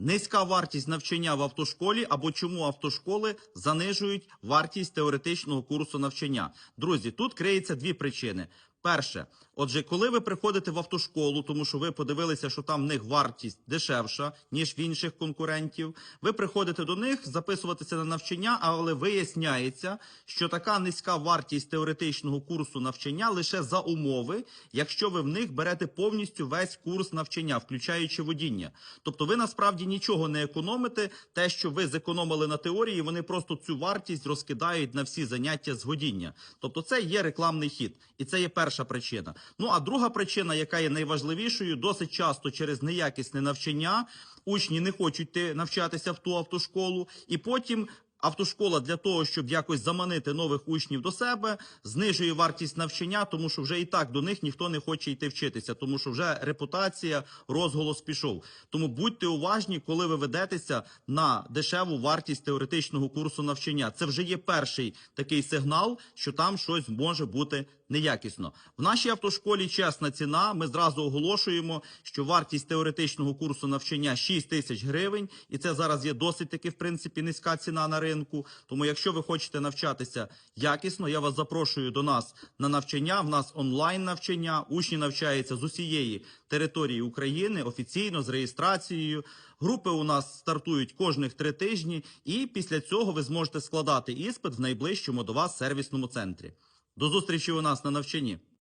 Низька вартість навчання в автошколі або чому автошколи занижують вартість теоретичного курсу навчання. Друзі, тут криється дві причини. Перше, отже, коли ви приходите в автошколу, тому що ви подивилися, що там в них вартість дешевша, ніж в інших конкурентів, ви приходите до них записуватися на навчання, але виясняється, що така низька вартість теоретичного курсу навчання лише за умови, якщо ви в них берете повністю весь курс навчання, включаючи водіння. Тобто ви насправді нічого не економите. Те, що ви зекономили на теорії, вони просто цю вартість розкидають на всі заняття з водіння. Тобто, це є рекламний хід, і це є перша причина. Ну а друга причина, яка є найважливішою, досить часто через неякісне навчання учні не хочуть навчатися в ту автошколу, і потім. Автошкола для того, щоб якось заманити нових учнів до себе, знижує вартість навчання, тому що вже і так до них ніхто не хоче йти вчитися, тому що вже репутація, розголос пішов. Тому будьте уважні, коли ви ведетеся на дешеву вартість теоретичного курсу навчання. Це вже є перший такий сигнал, що там щось може бути неякісно. В нашій автошколі чесна ціна. Ми зразу оголошуємо, що вартість теоретичного курсу навчання 6 тисяч гривень, і це зараз є досить таки в принципі низька ціна на ринку. Тому, якщо ви хочете навчатися якісно, я вас запрошую до нас на навчання. В нас онлайн навчання. Учні навчаються з усієї території України офіційно з реєстрацією. Групи у нас стартують кожних три тижні, і після цього ви зможете складати іспит в найближчому до вас сервісному центрі. До зустрічі у нас на навчанні.